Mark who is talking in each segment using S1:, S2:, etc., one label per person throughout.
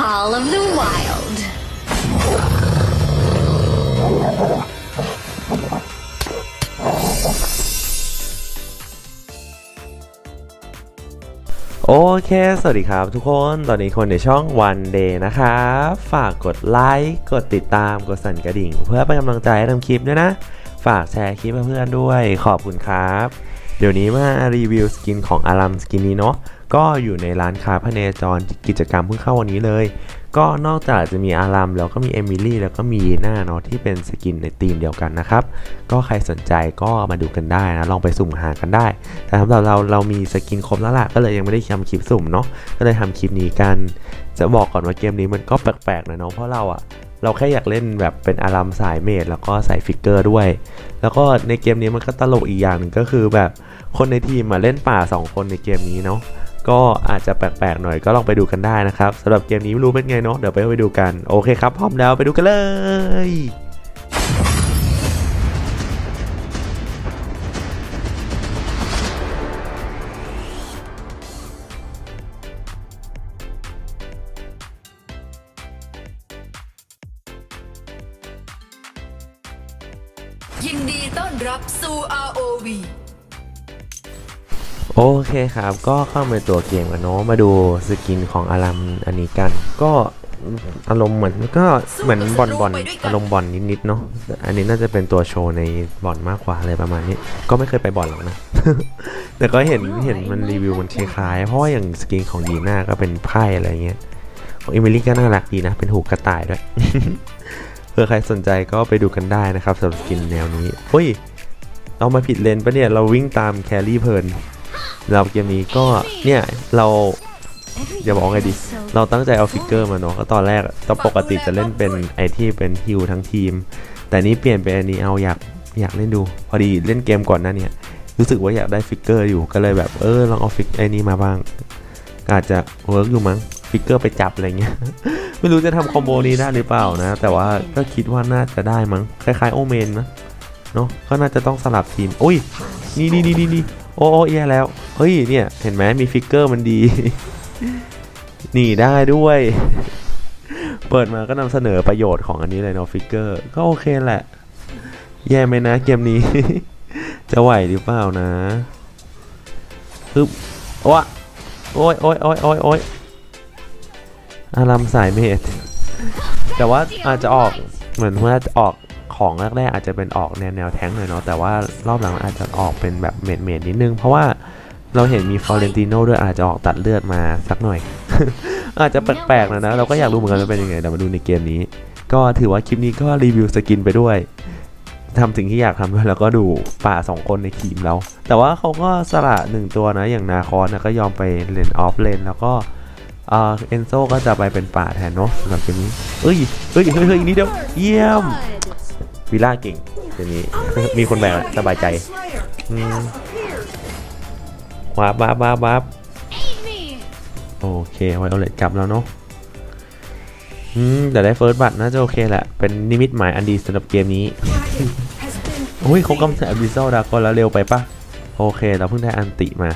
S1: Call of the Wild.
S2: โอเค สวัสดีครับทุกคน ตอนนี้คนในช่อง One Day นะครับ ฝากกดไลค์ กดติดตาม กดสั่นกระดิ่ง เพื่อเป็นกำลังใจให้ทำคลิปด้วยนะ ฝากแชร์คลิปเพื่อนๆด้วย ขอบคุณครับ เดี๋ยวนี้มารีวิวสกินของอารัมสกินนี้เนาะ ก็อยู่ในร้านค้าพเนจรกิจกรรมเพิ่งเข้าวันนี้เลย ก็นอกจากจะมีอารัมแล้วก็มีเอมิลี่แล้วก็มีหน้าเนาะที่เป็นสกินในธีมเดียวกันนะครับ ก็ใครสนใจก็มาดูกันได้นะ ลองไปสุ่มหากันได้ แต่สำหรับเราเรามีสกินครบแล้วล่ะก็เลยยังไม่ได้ทำคลิปสุ่มเนาะก็เลยทำคลิปนี้กัน จะบอกก่อนว่าเกมนี้มันก็แปลกๆนะเนาะเพราะเราอะเราแค่อยากเล่นแบบเป็นอารามสายเมดแล้วก็ใส่ฟิกเกอร์ด้วย แล้วก็ในเกมนี้มันก็ตลกอีกอย่างหนึ่งก็คือแบบคนในทีมมาเล่นป่า 2 คนในเกมนี้เนาะ ก็อาจจะแปลกๆหน่อยก็ลองไปดูกันได้นะครับสำหรับเกมนี้ไม่รู้เป็นไงเนาะเดี๋ยวไปไปดูกันโอเคครับพร้อมแล้วไปดูกันเลย
S1: ยินดีต้อนรับสู่ ROV
S2: โอเคครับ ก็เข้ามาตัวเกมกันเนาะมาดูสกินของอารัมอันนี้กัน ก็อารมณ์เหมือนก็เหมือนบอลบอลอารมณ์บอลนิดๆเนาะอันนี้น่าจะเป็นตัวโชว์ในบอลมากกว่าอะไรประมาณนี้ ก็ไม่เคยไปบอลหรอกนะ แต่ก็เห็นเห็นมันรีวิวมันคล้ายๆเพราะอย่างสกินของยีน่าก็เป็นไพ่อะไรเงี้ยของเอมิลี่ก็น่ารักดีนะ เป็นหูกระต่ายด้วยเผื่อใครสนใจก็ไปดูกันได้นะครับสำหรับสกินแนวนี้เฮ้ยเรามาผิดเลนปะเนี่ยเราวิ่งตามแครี่เพลิน เราเกมนี้ก็เนี่ยเราอย่าบอกไงดีเราตั้งใจเอาฟิกเกอร์มาเนาะก็ตอนแรกตอนปกติจะเล่นเป็นไอที่เป็นฮิลทั้งทีม แต่นี้เปลี่ยนเป็นอันนี้เอาอยากอยากเล่นดู พอดีเล่นเกมก่อนหน้าเนี่ยรู้สึกว่าอยากได้ฟิกเกอร์อยู่ก็เลยแบบเออลองเอาฟิกไอนี้มาบ้าง อาจจะเวิร์กอยู่มั้งฟิกเกอร์ไปจับอะไรเงี้ย ไม่รู้จะทำคอมโบนี้ได้หรือเปล่านะ แต่ว่าก็คิดว่าน่าจะได้มั้งคล้ายๆโอเมนนะเนาะก็น่าจะต้องสลับทีมอุ้ยนี่นี่นี่นี่ โอ้โอ้แย่แล้ว เฮ้ยเนี่ย เห็นไหมมีฟิกเกอร์มันดี หนีได้ด้วย เปิดมาก็นำเสนอประโยชน์ของอันนี้เลยเนาะฟิกเกอร์ ก็โอเคแหละ แย่ไหมนะเกมนี้ จะไหวหรือเปล่านะฮึบวะโอ้ยโอ้ยโอ้ยโอ้ยโอ้ยอารามสายเมดแต่ว่าอาจจะออกเหมือนว่าจะออก ของแรกๆอาจจะเป็นออกแนวแนวแท้งหน่อยเนาะแต่ว่ารอบหลังอาจจะออกเป็นแบบเมดเมดนิดนึง เพราะว่าเราเห็นมีฟอร์เรนติโนด้วยอาจจะออกตัดเลือดมาสักหน่อย อาจจะแปลกๆนะนะเราก็อยากรู้เหมือนกันว่าเป็นยังไงเดี๋ยวมาดูในเกมนี้ ก็ถือว่าคลิปนี้ก็รีวิวสกินไปด้วยทำสิ่งที่อยากทำด้วยแล้วก็ดูป่าสองคนในทีมแล้วแต่ว่าเขาก็สละหนึ่งตัวนะอย่างนาคอนนะก็ยอมไปเลนออฟเลนแล้วก็เอ่อเอนโซก็จะไปเป็นป่าแทนเนาะสำหรับเกมนี้เอ้ยเฮ้ยเฮ้ยเฮ้ยนี่เดียวเยี่ยม วิลล่าเก่งเกมนี้ มีคนแบกสบายใจอืมวาบวาบวาบวาบโอเคไวโอเลตกลับแล้วเนาะอืมแต่ได้เฟิร์สบัตน่าจะโอเคแหละ เป็นนิมิตหมายอันดีสำหรับเกมนี้โอ้ยเขากำจัดบิซเซลดากอนแล้วเร็วไปปะโอเค เราเพิ่งได้อันติมา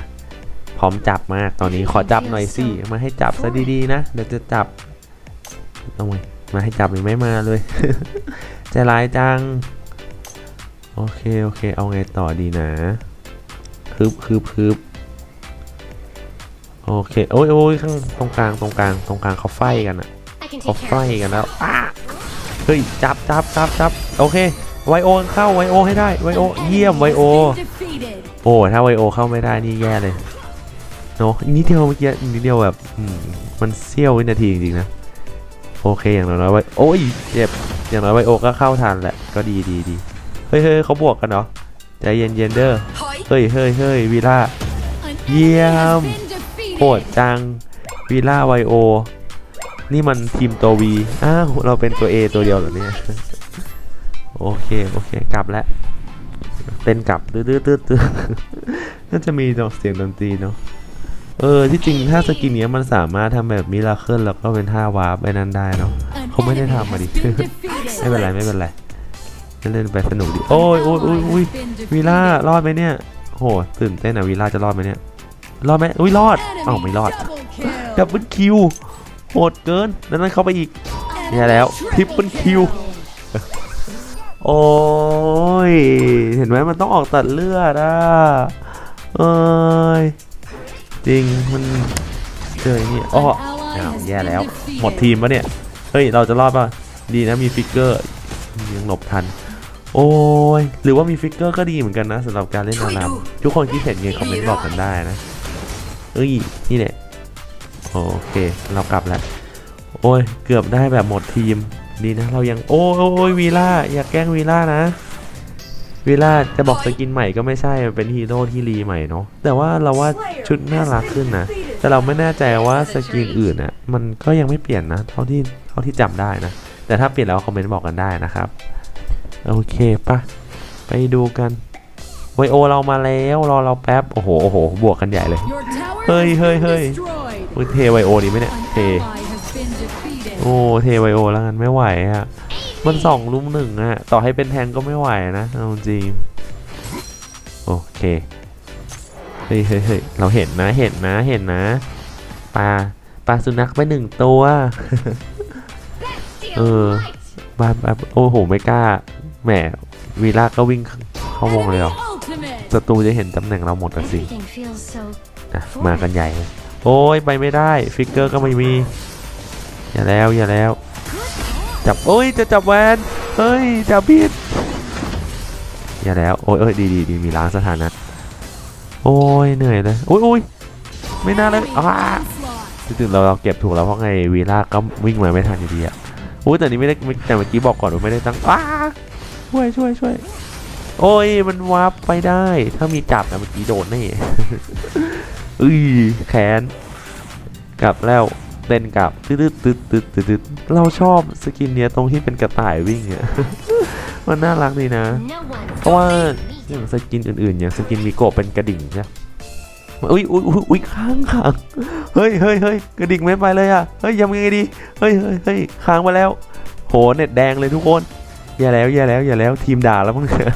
S2: พร้อมจับมากตอนนี้ขอจับหน่อยสิ มาให้จับซะดีๆนะ เดี๋ยวจะจับเอาไว้มาให้จับหรือไม่มาเลย ใจร้ายจัง โอเค โอเค เอาไงต่อดีนะคืบคืบคืบโอเค โอ้ยโอ้ยข้างตรงกลางตรงกลางตรงกลางเขาไฟกันอะ
S1: I can
S2: เขา
S1: take
S2: ไฟ
S1: care of
S2: กันแล้วอ้าเฮ้ยจับจับจับจับโอเคไวโอเข้าไวโอให้ได้ไวโอเยี่ยมไวโอ
S1: defeated
S2: โอ้ถ้าไวโอเข้าไม่ได้นี่แย่เลยเนาะนิดเดียวเมื่อกี้นิดเดียวแบบอืมมันเสี้ยววินาทีจริงๆนะโอเคอย่างน้อยไวโอ้ยเจ็บ อย่างน้อยไวโอก็เข้าทันแหละ ก็ดีดีดีเฮ้ยเฮ้ยเขาบวกกันเหรอ ใจเย็นเย็นๆเด้อ
S1: ถอย
S2: เฮ้ยเฮ้ยเฮ้ยวีล่า
S1: An
S2: Yeah.
S1: enemy has been defeated
S2: โหดจังวีล่าไวโอ นี่มันทีมตัว V อ้าว เราเป็นตัว A ตัวเดียวเหรอเนี่ย โอเค โอเค กลับแล้วเต้นกลับ ตื้อตื้อตื้อตื้อน่าจะมีเสียงดนตรีเนาะ เออที่จริงถ้าสกินเนี้ยมันสามารถทำแบบมิราเคิลแล้วก็เป็นท่าวาร์ปไปนั่นได้เนาะเขาไม่ได้ทำมาดิไม่เป็นไรไม่เป็นไรเล่นไปสนุกดิโอ้ยโอ้ยโอ้ยอ้ยวีล่ารอดไหมเนี่ยโหตื่นเต้นอะวีล่าจะรอดไหมเนี่ยรอดไหมอุ้ยรอดอ้าวไม่รอดดับเบิลคิวโหดเกินดังนั้นเข้าไปอีกเนี่ยแล้วทริปเปิลคิวโอ้ยเห็นไหมมันต้องออกตัดเลือดอะเอ้ย จริงมันเจอไอ้นี่อ้ออ้าวแย่แล้ว หมดทีมปะเนี่ย เฮ้ย เราจะรอดป่ะดีนะมีฟิกเกอร์ยังหลบทัน โอ้ย หรือว่ามีฟิกเกอร์ก็ดีเหมือนกันนะสำหรับการเล่นนารามทุกคนคิดเห็นไงคอมเมนต์บอกกันได้นะเอ้ย นี่แหละ โอเค เรากลับแล้ว โอ้ย เกือบได้แบบหมดทีม ดีนะ เรายัง โอ้ยโอ้ยวีล่า อย่าแกล้งวีล่านะ วีล่าจะบอกสกินใหม่ก็ไม่ใช่มันเป็นฮีโร่ที่รีใหม่เนาะแต่ว่าเราว่าชุดน่ารักขึ้นนะ แต่เราไม่แน่ใจว่าสกินอื่นน่ะมันก็ยังไม่เปลี่ยนนะเท่าที่เท่าที่จำได้นะ แต่ถ้าเปลี่ยนแล้วคอมเมนต์บอกกันได้นะครับโอเคปะไปดูกันไวโอเรามาแล้วรอเราแป๊บโอ้โหโอ้โหบวกกันใหญ่เลยเฮ้ยเฮ้ยเฮ้ย
S3: ย
S2: อุ๊ยเทไวโอดีไหมเนี่ยเทโอ้เทไวโอแล้วกันไม่ไหวอะ มันสองลุมหนึ่งอะต่อให้เป็นแทงก็ไม่ไหวนะเอาจริง โอเค เฮ้ยเฮ้ยเราเห็นนะเห็นนะเห็นนะปลาปลาสุนัขไปหนึ่งตัว เออปลาปลาโอ้โหไม่กล้าแหมวีล่าก็วิ่งเข้าวงเลยเหรอศัตรูจะเห็นตำแหน่งเราหมดสิ
S4: Everything feels so
S2: อะมากันใหญ่ โอ้ยไปไม่ได้ ฟิกเกอร์ก็ไม่มี อย่าแล้วอย่าแล้ว จับโอ้ยจะจับแวนเฮ้ยจับผิดอย่าแล้วโอ้ยเอ้ยดีดีดีมีล้างสถานะโอ้ยเหนื่อยเลยโอ้ยโอ้ยไม่น่าเลยอ้าจริงๆเราเราเก็บถูกแล้วเพราะไงวีล่าก็วิ่งมาไม่ทันอยู่ดีอะโอ้ยแต่นี้ไม่ได้แต่เมื่อกี้บอกก่อนว่าไม่ได้ตั้งอ้าช่วยช่วยช่วยโอ้ยมันวาร์ปไปได้ ถ้ามีจับนะเมื่อกี้โดนแน่อุ้ยแขนกลับแล้ว เล่นกลับตึ๊ดตึ๊ดตึ๊ดตึ๊ดตึ๊ดเราชอบสกินเนี้ยตรงที่เป็นกระต่ายวิ่งอะมันน่ารักดีนะ
S4: no one
S2: เพราะว่าอย่างสกินอื่นๆอย่างสกินมิโกะเป็นกระดิ่งใช่ไหมอุ้ยอุ้ยอุ้ยอุ้ยค้างค้างเฮ้ยเฮ้ยเฮ้ยกระดิ่งไม่ไปเลยอะเฮ้ยยังไงดีเฮ้ยเฮ้ยเฮ้ยค้างไปแล้ว โหเน็ตแดงเลยทุกคนอย่าแล้วอย่าแล้วอย่าแล้วทีมด่าแล้วมั้งเนี่ย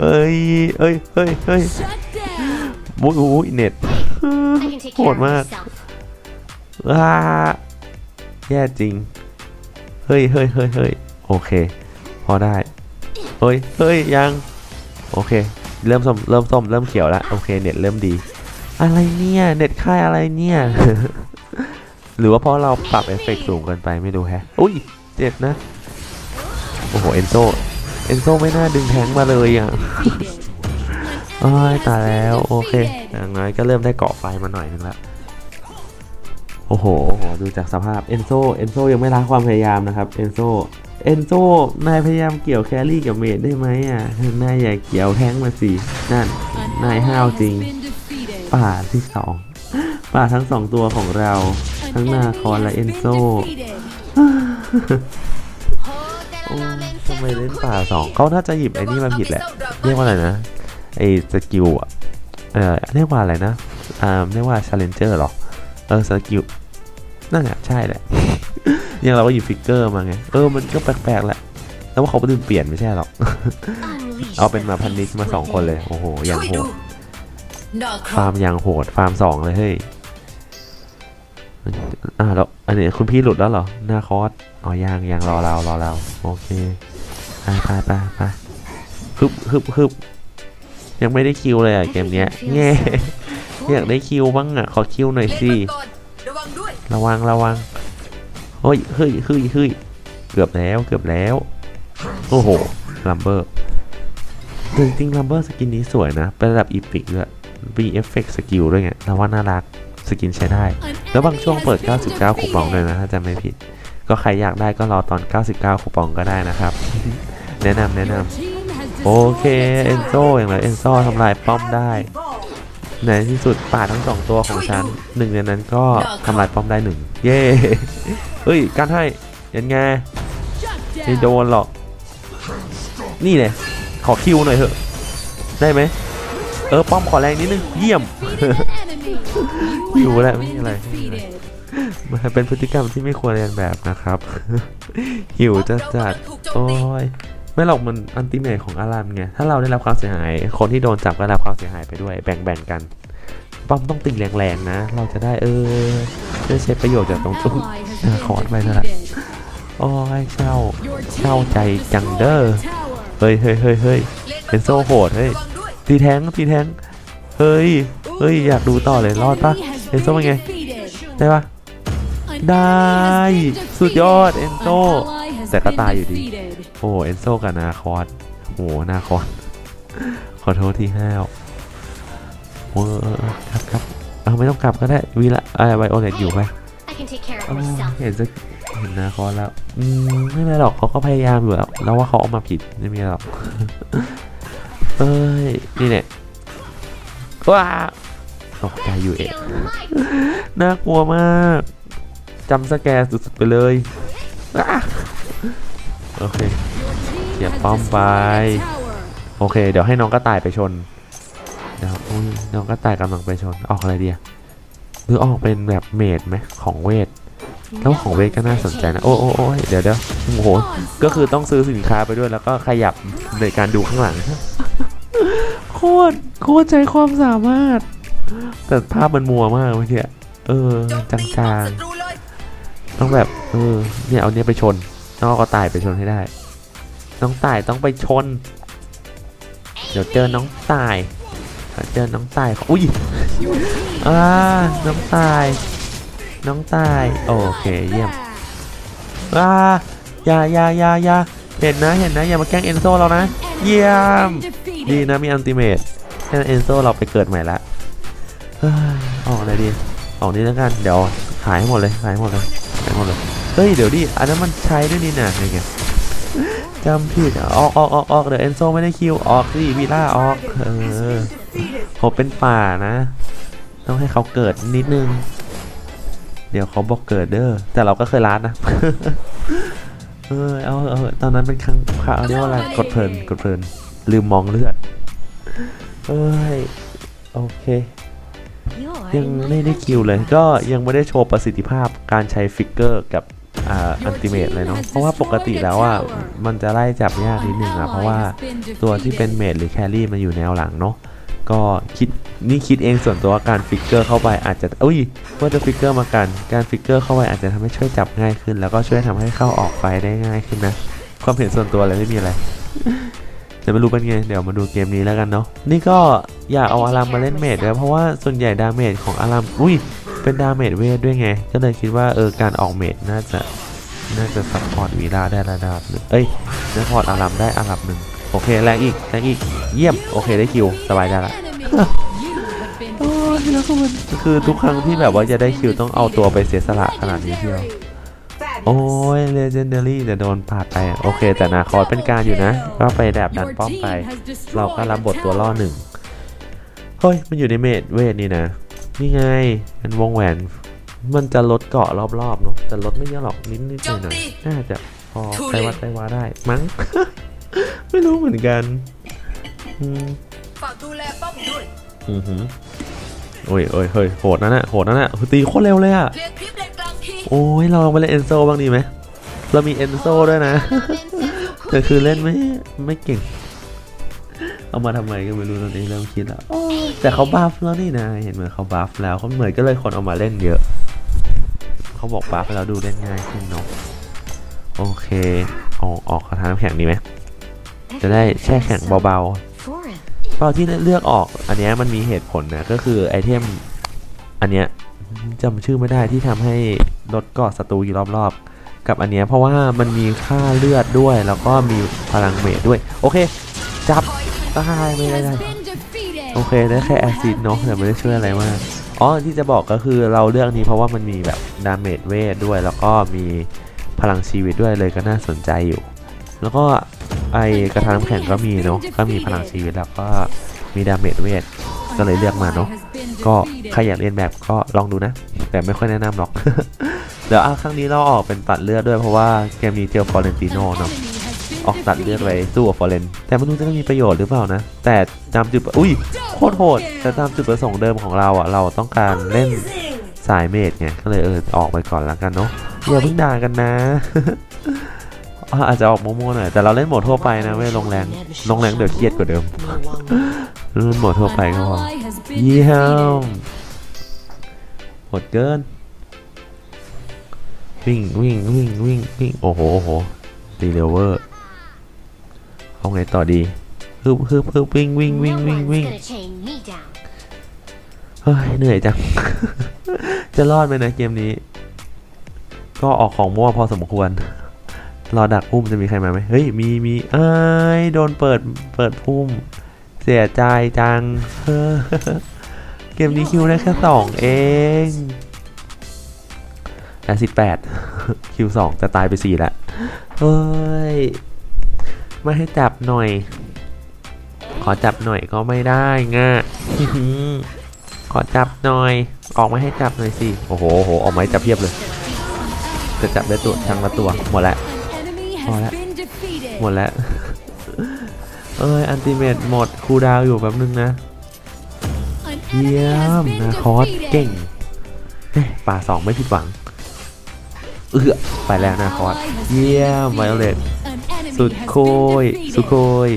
S2: เฮ้ยเฮ้ยเฮ้ยเฮ้ยอุ้ยอุ้ยเน็ต
S4: I can take
S2: โห
S4: care
S2: ด
S4: of
S2: มาก
S4: myself.
S2: ว้าแย่จริง เฮ้ยเฮ้ยเฮ้ยเฮ้ยโอเค พอได้ เฮ้ยเฮ้ยยัง โอเค เริ่มส้มเริ่มส้มเริ่มเขียวแล้วโอเคเน็ตเริ่มดี อะไรเนี่ยเน็ตค่ายอะไรเนี่ย หรือว่าเพราะเราปรับเอฟเฟกต์สูงเกินไปไม่รู้แฮะอุ้ยเจ็บนะ โอ้โหเอนโซเอนโซไม่น่าดึงแทงมาเลยอะอ้ยตายแล้ว โอเคอย่างน้อยก็เริ่มได้เกาะไฟมาหน่อยนึงและ โอ้โห ดูจากสภาพเอนโซเอนโซยังไม่ละความพยายามนะครับเอนโซเอนโซนายพยายามเกี่ยวแครี่กับเมดได้ไหมอะนายอย่าเกี่ยวแท้งมาสินั่นนายห้าวจริง ป่าที่สองป่าทั้งสองตัวของเรา ทั้งนาคอนและเอนโซทำไมเล่นป่าสองเขาน่าจะหยิบไอ้นี่มาผิดแหละ เรียกว่าอะไรนะไอ้สกิลอะเออเรียกว่าอะไรนะอ่าเรียกว่า challenger เหรอ เออสกิลนั่นแหละใช่แหละยังเราก็หยิบฟิกเกอร์มาไง เออมันก็แปลกๆแหละแล้วว่าเขาไปดื่มเปลี่ยนไม่ใช่หรอก เอาเป็นมาพันนิชมาสองคนเลย โอ้โหอย่างโห
S1: ด
S2: ฟาร์มอย่างโหด ฟาร์มสองเลยเฮ้ยอ่าแล้วอันนี้คุณพี่หลุดแล้วเหรอ หน้าคอสอ๋อยังยังรอเรารอเราโอเคไปไปไปไปฮึบฮึบฮึบยังไม่ได้คิวเลยอะเกมเนี้ยแง่ อยากได้คิวบ้างอะ ขอคิวหน่อย
S1: เล่น
S2: สิ
S1: มันก่อนระวังด้วย
S2: ระวังระวังเฮ้ยเฮ้ยเฮ้ยเฮ้ยเกือบแล้วเกือบแล้ว โอ้โหลัมเบอร์จริงๆลัมเบอร์สกินนี้สวยนะ เป็นระดับอีพิกด้วยมีเอฟเฟกต์สกิลด้วยไงเราว่าน่ารักสกินใช้ได้ แล้วบางช่วงเปิด 99 คูปองเลยนะ ถ้าจำไม่ผิด ก็ใครอยากได้ก็รอตอน 99 คูปองก็ได้นะครับ แนะนำแนะนำโอเค เอนโซอย่างไรเอนโซทำลายป้อมได้ ในที่สุดป่าทั้งสองตัวของฉันหนึ่งในนั้นก็ทำลายป้อมได้หนึ่งเย้เฮ้ยการให้ยังไงไม่โดนหรอก นี่เลยขอคิวหน่อยเถอะ ได้ไหมเออป้อมขอแรงนิดนึงเยี่ยมหิวแล้วไม่มีอะไรมันเป็นพฤติกรรมที่ไม่ควรเรียนแบบนะครับหิวจะจัดโอ้ย ไม่หรอกมันอันติเมทของอารามไง ถ้าเราได้รับความเสียหาย คนที่โดนจับก็ได้รับความเสียหายไปด้วย แบ่งๆกันป้อมต้องตีแรงๆนะ เราจะได้เออได้ใช้ประโยชน์จากตรงตู้ขอดไปเถอะโอ้ยเช่าเช่าใจจังเด้อเฮ้ยเฮ้ยเฮ้ยเฮ้ยเป็นโซ่โหดเฮ้ย
S1: ระวังด้วย
S2: ตีแทงตีแทงเฮ้ยเฮ้ยอยากดูต่อเลยรอดปะเอนโซเป็นไงได้ปะได้ สุดยอดเอนโซแต่ก็ตายอยู่ดี โอ้เอนโซกับนาคอสโอ้นาคอสขอโทษที่ห้าวโอ้เออเออครับครับเอาไม่ต้องกลับก็ได้วีละไอไวโอเลตอยู่ไหม
S4: I can take care
S2: อ๋อ
S4: of myself.
S2: เห็นจะเห็นนาคอสแล้วอืมไม่เป็นไรหรอกเขาก็พยายามอยู่แล้วแล้วว่าเขาเอามาผิดไม่มีอะไรหรอกเอ้ยนี่เนี่ยว้าตกใจอยู่เอง
S4: Feel my
S2: น่ากลัวมากจำสแกร์สุดๆไปเลยอะ โอเค
S3: เดี๋ยว
S2: ป้อม
S3: ไป
S2: โอเค เดี๋ยวให้น้องกระต่ายไปชนเดี๋ยวอุ้ยน้องกระต่ายกำลังไปชน ออกอะไรเดียหรือออกเป็นแบบเมดไหมของเวท แล้วของเวทก็น่าสนใจนะ โอ้โอ้โอ้ยเดี๋ยวเดี๋ยวโอ้โห ก็คือต้องซื้อสินค้าไปด้วยแล้วก็ขยับในการดูข้างหลัง โคตร โคตรใจความสามารถ แต่ภาพมันมัวมากเมื่อกี้ เออ
S1: จม
S2: จางๆ
S1: ต้
S2: องแบบ เออ เนี่ยเอาเนี้ยไปชน น้องกระต่ายไปชนให้ได้ น้องตายต้องไปชน เดี๋ยวเจอน้องตายเจอน้องตายอุ้ยอ่าน้องตาย น้องตาย โอเคเยี่ยมอ่าอย่าอย่าอย่าอย่าเห็นนะเห็นนะอย่ามาแกล้งเอนโซเรานะ เยี่ยม ดีนะมีอันติเมตให้เอนโซเราไปเกิดใหม่ละออกอะไรดี ออกนี้แล้วกัน เดี๋ยวขายให้หมดเลย ขายให้หมดเลย ขายให้หมดเลย ฮ้ยเดี๋ยวดิอันนั้นมันใช้ด้วยนี่นะอะไรเงี้ยจำผิดออกออกออกออกเดี๋ยวเอนโซไม่ได้คิวออกสิวีล่าออกเออผมเป็นป่านะ ต้องให้เขาเกิดนิดนึง เดี๋ยวเขาบอกเกิดเด้อแต่เราก็เคยร้านนะเออเอาเอาเอตอนนั้นเป็นครั้งครั้งเรียกว่าอะไรกดเพลินกดเพลินลืมมองเลือดเอ้ยโอเค ยังไม่ได้คิวเลยก็ยังไม่ได้โชว์ประสิทธิภาพการใช้ฟิกเกอร์กับ อ่าอันติเมตเลยเนาะเพราะว่าปกติแล้วอะมันจะไล่จับยากนิดนึงอะเพราะว่าตัวที่เป็นเมดหรือแครี่มันอยู่แนวหลังเนาะก็คิดนี่คิดเองส่วนตัวการฟิกเกอร์เข้าไปอาจจะอุ้ยว่าจะฟิกเกอร์มากัน การฟิกเกอร์เข้าไปอาจจะทำให้ช่วยจับง่ายขึ้น แล้วก็ช่วยทำให้เข้าออกไฟได้ง่ายขึ้นนะ ความเห็นส่วนตัวเลยไม่มีอะไร เดี๋ยวมารู้เป็นไง เดี๋ยวมาดูเกมนี้แล้วกันเนาะ นี่ก็อยากเอาอารามมาเล่นเมดด้วยเพราะว่าส่วนใหญ่ดาเมจของอารามอุ้ย เป็นดาเมจเวทด้วยไง ก็เลยคิดว่าเออการออกเมดน่าจะน่าจะซัพพอร์ตวีลาได้ระดับหนึ่งเอ้ยซัพพอร์ตอารามได้อารับหนึ่งโอเคแรงอีกแรงอีก เยี่ยม โอเคได้คิว สบายได้ละคือทุกครั้งที่แบบว่าจะได้คิวต้องเอาตัวไปเสียสละขนาดนี้เที่ยว โอ้ยเลเจนเดอรี่จะโดนปาดไป โอเค แต่นาคอสเป็นการอยู่นะ ก็ไปแดบดันป้อมไป เราก็รับบทตัวล่อหนึ่งเฮ้ย มันอยู่ในเมดเวทนี่นะ นี่ไงเป็นวงแหวน มันจะลดเกาะรอบๆเนาะแต่ลดไม่เยอะหรอกนิดนิดหน่อยหน่อยๆน่าจะพอไปวัดไปวาได้มั้ง ไม่รู้เหมือนกันอืม
S1: ฝากดูแลป้อมด้วย
S2: อือหือโอ้ยโอ้ยเฮ้ยโหดนั่นน่ะโหดนั่นน่ะตีโคตรเร็วเลยอะ
S1: เคลียร์คลิปเลนกลางที
S2: โอ้ยเราลองไปเล่นเอนโซบ้างดีไหมเรามีเอนโซด้วยนะแต่คือเล่นไม่ไม่เก่ง เอามาทำไมก็ไม่รู้ตอนนี้เริ่มคิดแล้วโอ้ยแต่เขาบัฟแล้วนี่นะเห็นเหมือนเขาบัฟแล้วเขาเหมือนก็เลยคนเอามาเล่นเยอะ เขาบอกบัฟแล้วดูเล่นง่ายขึ้นเนาะโอเคเอาออกคาถาน้ำแข็งดีไหมจะได้แช่แข็งเบาๆ
S4: For it.
S2: เป้าที่เลือกออกอันเนี้ยมันมีเหตุผลนะก็คือไอเทมอันเนี้ย จำชื่อไม่ได้ที่ทำให้ลดเกาะศัตรูอยู่รอบๆ กับอันเนี้ยเพราะว่ามันมีค่าเลือดด้วย แล้วก็มีพลังเมจด้วย โอเค จับตายไม่ได้ได้ โอเคได้แค่แอซิดเนาะแต่ไม่ได้ช่วยอะไรมากอ๋อที่จะบอกก็คือเราเลือกนี้เพราะว่ามันมีแบบดาเมจเวทด้วย แล้วก็มีพลังชีวิตด้วยเลยก็น่าสนใจอยู่ แล้วก็ไอกระทะน้ำแข็งก็มีเนาะก็มีพลังชีวิตแล้วก็มีดาเมจเวทก็เลยเลือกมาเนาะ ก็ใครอยากเรียนแบบก็ลองดูนะ แต่ไม่ค่อยแนะนำหรอก เดี๋ยวอะครั้งนี้เราออกเป็นตัดเลือดด้วยเพราะว่าเกมนี้เจอฟอร์เรนติโนเนาะออกตัดเลือดไว้สู้กับฟอร์เรนแต่ไม่รู้จะมีประโยชน์หรือเปล่านะ แต่ตามจุดอุ้ยโคตรโหดแต่ตามจุดประสงค์เดิมของเราอะเราต้องการเล่นสายเมดไงก็เลยเออออกไปก่อนแล้วกันเนาะอย่าเพิ่งด่ากันนะอาจจะออกโมๆหน่อยแต่เราเล่นโหมดทั่วไปนะไม่ลงแรงลงแรงเดี๋ยวเครียดกว่าเดิม เล่นโหมดทั่วไปก็พอเยี่ยมโหดเกิน วิ่งวิ่งวิ่งวิ่งวิ่งโอ้โหโอ้โหรีเลเวอร์เอาไงต่อดีฮึบฮึบฮึบวิ่งวิ่งวิ่ง
S4: No
S2: วิ่ง
S4: one's
S2: วิ่ง
S4: gonna chain me down.
S2: เฮ้ยเหนื่อยจัง จะรอดไหมนะเกมนี้ ก็ออกของมั่วพอสมควร รอดักพุ่มจะมีใครมาไหมเฮ้ยมีมีเอ้ยโดนเปิดเปิดพุ่ม เสียใจจัง เกมนี้คิวได้แค่สองเองแต่สิบแปดคิวสองจะตายไปสี่ล้วเฮ้ย ไม่ให้จับหน่อย ขอจับหน่อยก็ไม่ได้ง่ะขอจับหน่อย ออกมาให้จับหน่อยสิ โอ้โหโอ้โหออกมาจับเพียบเลย จะจับได้ตัวทั้งละตัว หมดแล้วพอแล้ว หมดแล้ว เอ้ยอันติเมตหมดคูลดาวน์อยู่แป๊บนึงนะ เยี่ยมนะคอสเก่งเฮ้ยป่าสองไม่ผิดหวัง เอือไปแล้วนะคอสเยี่ยมไวโอเลตสุดโคยสุดโคย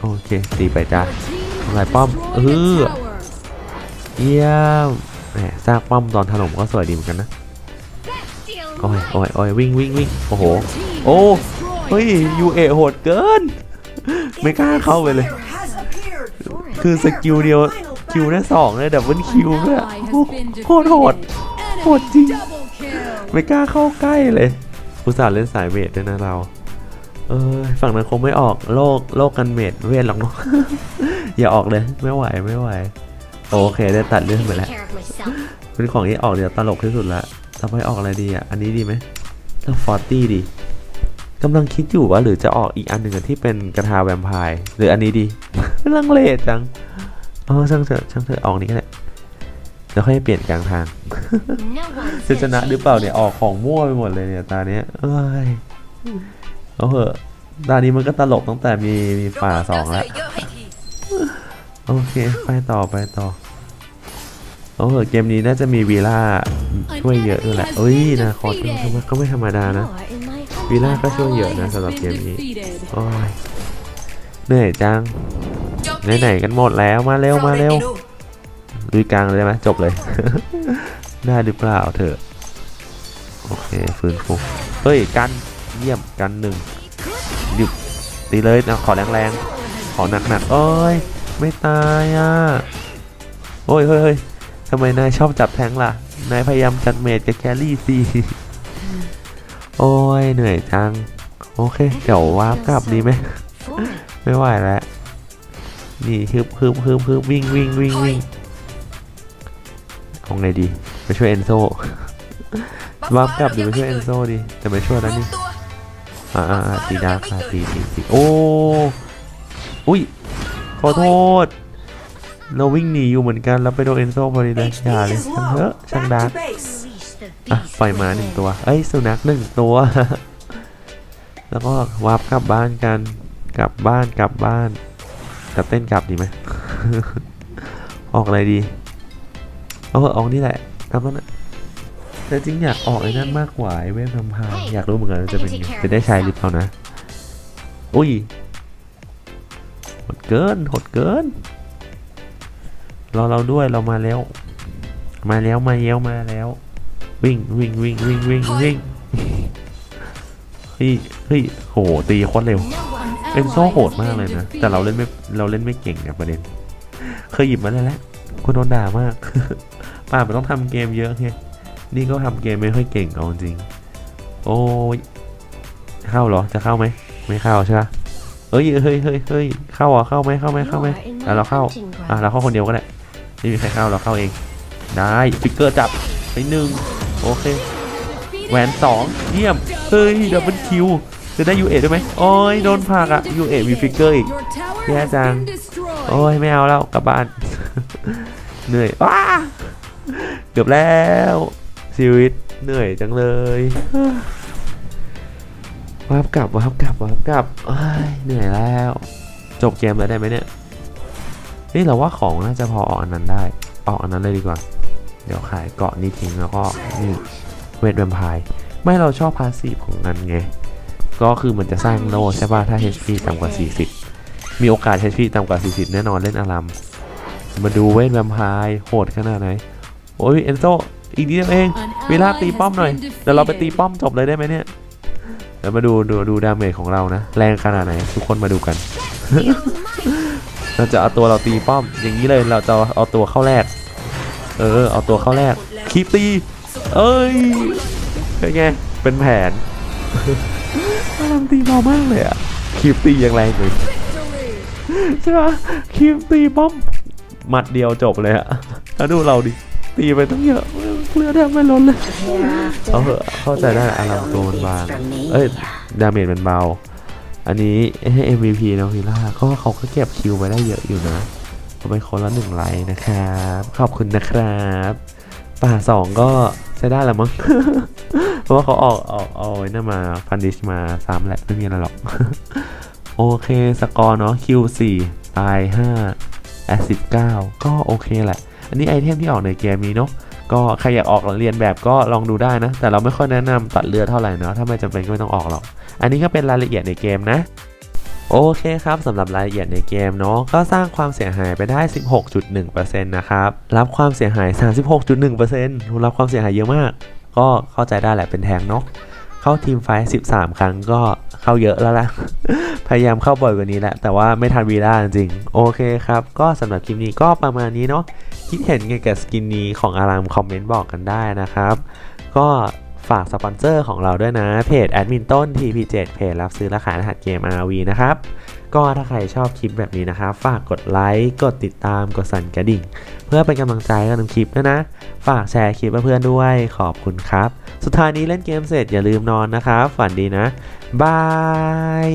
S2: โอเคตีไปจ้าทำลายป้อมเออเยี่ยมแหมซากป้อมตอนถล่มก็สวยดีเหมือนกันนะโอ้ยโอ้ยโอ้ยวิ่งวิ่งวิ่งโอ้โห โอ้ เฮ้ยยูเอโหดเกิน ไม่กล้าเข้าไปเลย คือสกิลเดียวคิวได้สองเลยดับเบิลคิวด้วยโคตรโหดโหดจริง ไม่กล้าเข้าใกล้เลยอุตส่าห์เล่นสายเมดด้วยนะเรา เออฝั่งนั้นคงไม่ออกโลกโลกกันเมดเวทหรอกเนาะอย่าออกเลยไม่ไหวไม่ไหว โอเคได้ตัดเรื่องไปแล้วเป็นของที่ออกเดี๋ยวตลกที่สุดละต่อไปออกอะไรดีอะ อันนี้ดีไหมถ้าฟอร์ตี้ดี กำลังคิดอยู่ว่าหรือจะออกอีกอันหนึ่งที่เป็นกระทาแวมไพร์หรืออันนี้ดีลังเลจังเออช่างเถอะช่างเถอะออกนี้ก็ได้เดี๋ยวค่อยเปลี่ยนกลางทาง จะชนะหรือเปล่าเนี่ยออกของมั่วไปหมดเลยเนี่ยตาเนี้ยเอ้ยเอาเหอะตานี้มันก็ตลกตั้งแต่มีมีป่าสองแล้วโอเคไปต่อไปต่อเอาเหอะเกมนี้น่าจะมีวีล่าช่วยเยอะด้วยแหละเอ้ยนะคอร์สก็ไม่ธรรมดานะ วีล่า
S4: home.
S2: ก็ช่วยเยอะนะสำหรับเกมนี้ โอ้ย เหนื่อยจัง
S1: โจมตี
S2: ไหนๆกันหมดแล้วมาเร็วมาเร็ว
S1: ไลุ
S2: ยกลางเลยไหมจบเลย ได้หรือเปล่าเถอะ โอเคฟื้นฟูเฮ้ยกันเยี่ยมกันหนึ่งหยุดตีเลยนะขอแรงๆ ขอหนักๆเอ้ย ไม่ตายอะ โอ้ยเฮ้ยเฮ้ยทำไมนายชอบจับแทงค์ล่ะ นายพยายามจัดเมดกับแครี่สิ โอ้ยเหนื่อยจัง โอเค เดี๋ยววาร์ปกลับดีไหม ไม่ไหวแล้ว นี่ฮึบฮึบฮึบฮึบวิ่งวิ่งวิ่งวิ่งเอาไงดี ไปช่วยเอนโซวาร์ปกลับดีไปช่วยเอนโซดี แต่ไม่ช่วยแล้วนี่ อ่าตีดาร์คอะตีตีตีโอ้อุ้ย ขอโทษ เราวิ่งหนีอยู่เหมือนกัน แล้วไปโดนเอนโซพอดีเลยอย่าเลยช่างเถอะช่างดาร์ อะ
S4: beast
S2: ปล่อยมาหนึ่งตัว เอ้ยสุนัขหนึ่งตัว แล้วก็วาร์ปกลับบ้านกัน กลับบ้านกลับบ้านจะเต้นกลับดีไหม ออกอะไรดี เอาเถอะออกนี่แหละทำแล้วนะแต่จริงอยากออกไอ้นั่นมากกว่าไอ้เวฟแวมไพร์อยากรู้เหมือนกันว่าจะเป็นไงจะได้ใช้หรือเปล่านะ อุ้ยหดเกินหดเกินรอเราด้วยเรามาแล้ว มาแล้วมาแล้วมาแล้ว วิ่งวิ่งวิ่งวิ่งวิ่งวิ่งเฮ้ยเฮ้ยโหตีโคตรเร็ว
S4: No one
S2: เป็นโซ่โหดมากเลยนะ แต่เราเล่นไม่เราเล่นไม่เก่งเนี่ยประเด็น เคยหยิบมาแล้วแหละคุณโดนด่ามากป่ามันต้องทำเกมเยอะไงนี่ก็ทำเกมไม่ค่อยเก่งเอาจริง โอ้ยเข้าเหรอจะเข้าไหมไม่เข้าใช่ปะเอ้ยเฮ้ยเฮ้ยเฮ้ยเข้าเหรอเข้าไหมเข้าไหมเข้าไหม
S4: You are in
S2: อะเรา
S4: my
S2: เข้า
S4: hunting
S2: อะ
S4: ground.
S2: เราเข้าคนเดียวก็ได้ไม่มีใครเข้าเราเข้าเองได้ฟิกเกอร์จับไปหนึ่ง โอเค แหวนสองเยี่ยม เฮ้ยดับเบิลคิวจะได้ยูเอด้วยไหมโอ้ยโดนผักอะยูเอมีฟิกเกอร์อีกแย่จัง โอ้ยไม่เอาแล้วกลับบ้าน เหนื่อยว้าเกือบแล้วชีวิตเหนื่อยจังเลยวับกลับวับกลับวับกลับเหนื่อยแล้ว จบเกมแล้วได้ไหมเนี่ยนี่เราว่าของน่าจะพอออกอันนั้นได้ ออกอันนั้นเลยดีกว่า เดี๋ยวขายเกาะนี้ทิ้งแล้วก็นี่เวทแวมไพร์ไม่เราชอบพาสซีฟของมันไง ก็คือมันจะสร้างโลใช่ป่ะถ้า HP ต่ำกว่า 40 มีโอกาส HP ต่ำกว่า 40 แน่นอนเล่นอารัมมาดูเวทแวมไพร์โหดขนาดไหน โอ้ยเอนโซอีกนิดเดียวเองเวลาตีป้อมหน่อยเดี๋ยวเราไปตีป้อมจบเลยได้ไหมเนี่ยเดี๋ยวมาดูดูดูดาเมจของเรานะ แรงขนาดไหน ทุกคนมาดูกันเราจะเอาตัวเราตีป้อมอย่างนี้เลยเราจะเอาตัวเข้าแรก เออ เอาตัวเข้าแรกคลิปตี เอ้ยเป็นไง เป็นแผนอารมณ์ตีเบามากเลยอะคลิปตียังแรงเลยใช่ปะคลิปตีป้อมหมัดเดียวจบเลยอะแล้วดูเราดิ ตีไปตั้งเยอะเลือดแทบไม่ล้นเลย เอาเหอะเข้าใจได้อารามตัวมันบาง เอ้ย ดาเมจมันเบา อันนี้ให้ MVP น้องฮิล่าก็เขาก็เก็บคิวไปได้เยอะอยู่นะ เอาไปคนละหนึ่งไลค์นะครับ ขอบคุณนะครับป่าสองก็ใช้ได้แหละมั้ง เพราะว่าเขาออกออกเอาไอ้นั่นมาพันดิชมาซ้ำแหละไม่มีอะไรหรอก โอเคสกอร์เนาะ Q4 ตาย5แอสซิด9ก็โอเคแหละ อันนี้ไอเทมที่ออกในเกมนี้เนาะก็ใครอยากออกเรียนแบบก็ลองดูได้นะ แต่เราไม่ค่อยแนะนำตัดเลือดเท่าไหร่เนาะถ้าไม่จำเป็นก็ไม่ต้องออกหรอก อันนี้ก็เป็นรายละเอียดในเกมนะ โอเคครับสำหรับรายละเอียดในเกมเนาะก็สร้างความเสียหายไปได้ 16.1%นะครับรับความเสียหาย 36.1%รับความเสียหายเยอะมาก ก็เข้าใจได้แหละเป็นแทงเนาะเข้าทีมไฟ 13 ครั้งก็เข้าเยอะแล้วล่ะ พยายามเข้าบ่อยกว่านี้แหละ แต่ว่าไม่ทันวีล่าจริง โอเคครับ ก็สำหรับคลิปนี้ก็ประมาณนี้เนาะคิดเห็นไงกับสกินนี้ของอารามคอมเมนต์บอกกันได้นะครับ ก็ ฝากสปอนเซอร์ของเราด้วยนะ เพจแอดมินต้น TP7 เพจรับซื้อและขายรหัสเกม RV นะครับ ก็ถ้าใครชอบคลิปแบบนี้นะครับ ฝากกดไลค์ กดติดตาม กดสั่นกระดิ่ง เพื่อเป็นกำลังใจกับทำคลิปด้วยนะ ฝากแชร์คลิปเพื่อนด้วย ขอบคุณครับ สุดท้ายนี้เล่นเกมเสร็จอย่าลืมนอนนะครับ ฝันดีนะ บาย